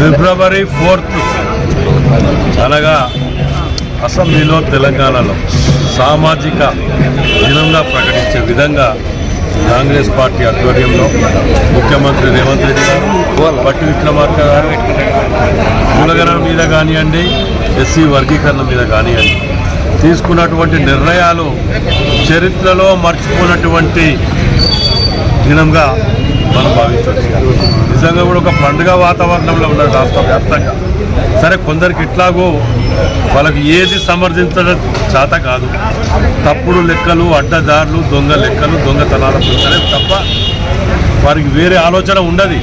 February fourth. అనగా అసెంబ్లీలో తెలంగాణలో సామాజిక దినంగా ప్రకటించే విధంగా కాంగ్రెస్ పార్టీ ఆధ్వర్యంలో ముఖ్యమంత్రి రేవంత్ రెడ్డి గారు పట్టి విక్రమార్క గారు కులగణన మీద కానివ్వండి ఎస్సీ వర్గీకరణ మీద కానివ్వండి తీసుకున్నటువంటి నిర్ణయాలు చరిత్రలో మర్చిపోయినటువంటి దినంగా మనం భావించవచ్చు. నిజంగా కూడా ఒక పండుగ వాతావరణంలో ఉన్నది రాష్ట్ర వ్యాప్తంగా. సరే కొందరికి ఇట్లాగో వాళ్ళకి ఏది సమర్థించడం చేత కాదు. తప్పుడు లెక్కలు అడ్డదారులు దొంగ లెక్కలు దొంగతనాల పుస్తలే తప్ప వారికి వేరే ఆలోచన ఉండదు.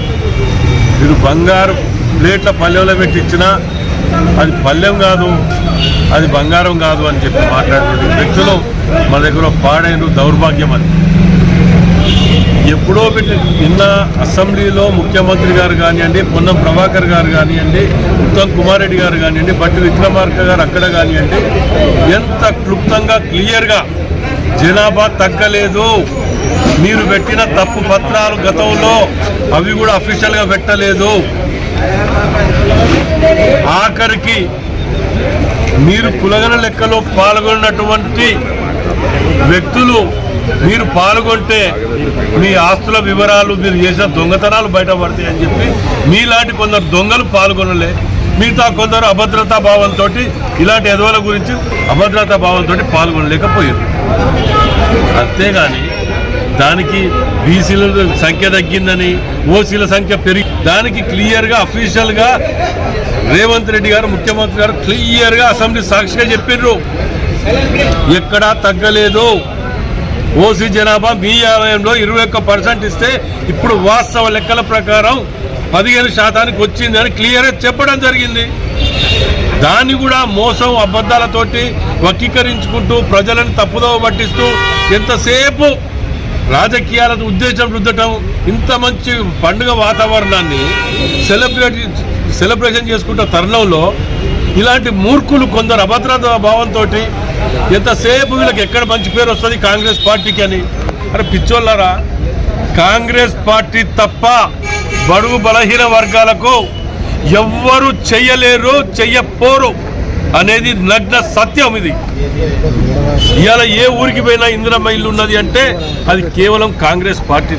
మీరు బంగారు ప్లేట్ల పల్లెంలో పెట్టి ఇచ్చినా అది పల్లెం కాదు అది బంగారం కాదు అని చెప్పి మాట్లాడేటువంటి వ్యక్తులు మన దగ్గర పాడైన దౌర్భాగ్యం అది. ఎప్పుడో పెట్టి నిన్న అసెంబ్లీలో ముఖ్యమంత్రి గారు కానివ్వండి పొన్నం ప్రభాకర్ గారు కానివ్వండి ఉత్తమ్ కుమార్ రెడ్డి గారు కానివ్వండి బట్టి విక్రమార్క గారు అక్కడ కానివ్వండి ఎంత క్లుప్తంగా క్లియర్గా జనాభా తగ్గలేదు. మీరు పెట్టిన తప్పు పత్రాలు గతంలో అవి కూడా అఫీషియల్గా పెట్టలేదు. ఆఖరికి మీరు కులగన లెక్కలో పాల్గొన్నటువంటి వ్యక్తులు మీరు పాల్గొంటే మీ ఆస్తుల వివరాలు మీరు చేసిన దొంగతనాలు బయటపడతాయి అని చెప్పి మీలాంటి కొందరు దొంగలు పాల్గొనలే. మిగతా కొందరు అభద్రతా భావంతో ఇలాంటి ఎదవల గురించి అభద్రతా భావంతో పాల్గొనలేకపోయారు. అంతేగాని దానికి బీసీల సంఖ్య తగ్గిందని ఓసీల సంఖ్య పెరిగి దానికి క్లియర్గా అఫీషియల్గా రేవంత్ రెడ్డి గారు ముఖ్యమంత్రి గారు క్లియర్గా అసెంబ్లీ సాక్షిగా చెప్పిర్రు. ఎక్కడా తగ్గలేదు. ఓసీ జనాభా మీ ఆలయంలో ఇరవై ఒక్క పర్సెంట్ ఇస్తే ఇప్పుడు వాస్తవ లెక్కల ప్రకారం పదిహేను శాతానికి వచ్చిందని క్లియర్గా చెప్పడం జరిగింది. దాన్ని కూడా మోసం అబద్ధాలతోటి వక్రీకరించుకుంటూ ప్రజలను తప్పుదోవ పట్టిస్తూ ఎంతసేపు రాజకీయాల ఉద్దేశం రుద్దటం ఇంత మంచి పండుగ వాతావరణాన్ని సెలబ్రేట్ సెలబ్రేషన్ చేసుకుంటున్న తరుణంలో ఇలాంటి మూర్ఖులు కొందరు అభద్రత భావంతో ఎంతసేపు వీళ్ళకి ఎక్కడ మంచి పేరు వస్తుంది కాంగ్రెస్ పార్టీకి అని? అరే పిచ్చోళ్ళారా. కాంగ్రెస్ పార్టీ తప్ప బడుగు బలహీన వర్గాలకు ఎవ్వరు చెయ్యలేరు చెయ్యపోరు అనేది నగ్న సత్యం ఇది. ఇవాళ ఏ ఊరికి పోయినా ఇందిరమ్మ ఇల్లు ఉన్నది అంటే అది కేవలం కాంగ్రెస్ పార్టీ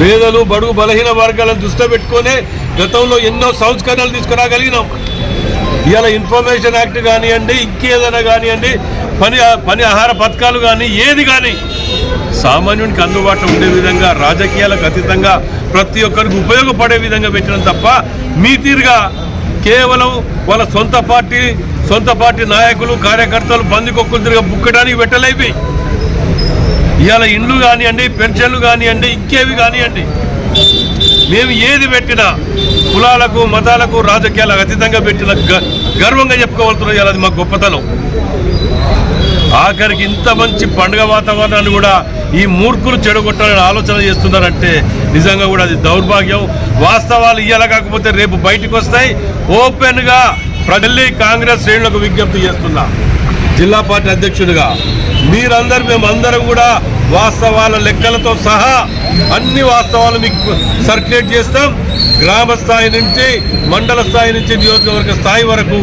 పేదలు బడుగు బలహీన వర్గాలను దృష్టిలో పెట్టుకొని గతంలో ఎన్నో సంస్కరణలు తీసుకురాగలిగినాం. ఇవాళ ఇన్ఫర్మేషన్ యాక్ట్ కానివ్వండి ఇంకేదైనా కానివ్వండి పని పని ఆహార పథకాలు కానీ ఏది కానీ సామాన్యునికి అందుబాటులో ఉండే విధంగా రాజకీయాలకు అతీతంగా ప్రతి ఒక్కరికి ఉపయోగపడే విధంగా పెట్టడం తప్ప మీ తీరుగా కేవలం వాళ్ళ సొంత పార్టీ సొంత పార్టీ నాయకులు కార్యకర్తలు బందికొక్కులు తిరిగి బుక్కడానికి పెట్టలేవి. ఇవాళ ఇండ్లు కానివ్వండి పెన్షన్లు కానివ్వండి ఇంకేవి కానివ్వండి. మేము ఏది పెట్టినా కులాలకు మతాలకు రాజకీయాలకు అతీతంగా పెట్టిన గ- గర్వంగా చెప్పుకోవాల్సిన ఇవాళ అది మా గొప్పతనం. ఆఖరికి ఇంత మంచి పండుగ వాతావరణాన్ని కూడా ఈ మూర్ఖులు చెడగొట్టాలని ఆలోచన చేస్తున్నారంటే నిజంగా కూడా అది దౌర్భాగ్యం. వాస్తవాలు ఇయ్యాల కాకపోతే రేపు బయటకు వస్తాయి. ఓపెన్గా ప్రజల్ని కాంగ్రెస్ శ్రేణులకు విజ్ఞప్తి చేస్తున్నా. జిల్లా పార్టీ అధ్యక్షుడిగా మీరందరూ మేమందరం కూడా వాస్తవాల లెక్కలతో సహా అన్ని వాస్తవాలు మీకు సర్క్యులేట్ చేస్తాం. గ్రామ స్థాయి నుంచి మండల స్థాయి నుంచి నియోజకవర్గ స్థాయి వరకు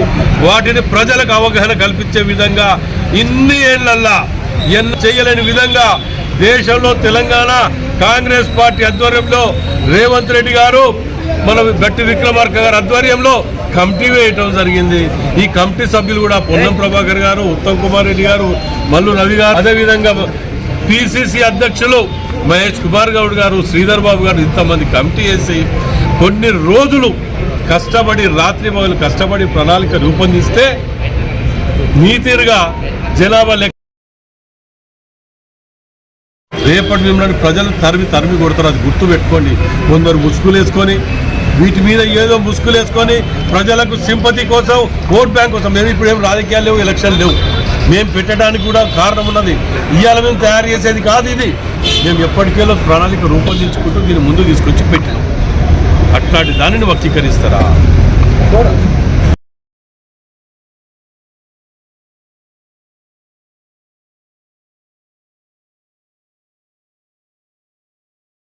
వాటిని ప్రజలకు అవగాహన కల్పించే విధంగా ఇన్ని ఏళ్ళల్లా ఎన్న చేయలేని విధంగా దేశంలో తెలంగాణ కాంగ్రెస్ పార్టీ ఆధ్వర్యంలో రేవంత్ రెడ్డి గారు మన గట్టి విక్రమార్క గారి ఆధ్వర్యంలో కమిటీ వేయటం జరిగింది. ఈ కమిటీ సభ్యులు కూడా పొన్నం ప్రభాకర్ గారు ఉత్తమ్ కుమార్ రెడ్డి గారు మల్లు రవి గారు అదేవిధంగా పిసిసి అధ్యక్షులు మహేష్ కుమార్ గౌడ్ గారు శ్రీధర్ బాబు గారు ఇంతమంది కమిటీ వేసి కొన్ని రోజులు కష్టపడి రాత్రి మొదలు కష్టపడి ప్రణాళిక రూపొందిస్తే నీతిరుగా జనాభా లెక్క రేపటి మిమ్మల్ని ప్రజలు తరిమి తరిమి కొడతారు. అది గుర్తు పెట్టుకోండి. కొందరు ముసుగులేసుకొని వీటి మీద ఏదో ముసుగులు వేసుకొని ప్రజలకు సింపతి కోసం ఓట్ బ్యాంక్ కోసం మేము ఇప్పుడు ఏం రాజకీయాలు లేవు ఎలక్షన్ లేవు. మేము పెట్టడానికి కూడా కారణం ఉన్నది. ఇవాళ మేము తయారు చేసేది కాదు ఇది. మేము ఎప్పటికేలో ప్రణాళిక రూపొందించుకుంటూ దీన్ని ముందు తీసుకొచ్చి పెట్టాం. అట్లాంటి దానిని వక్రీకరిస్తారా?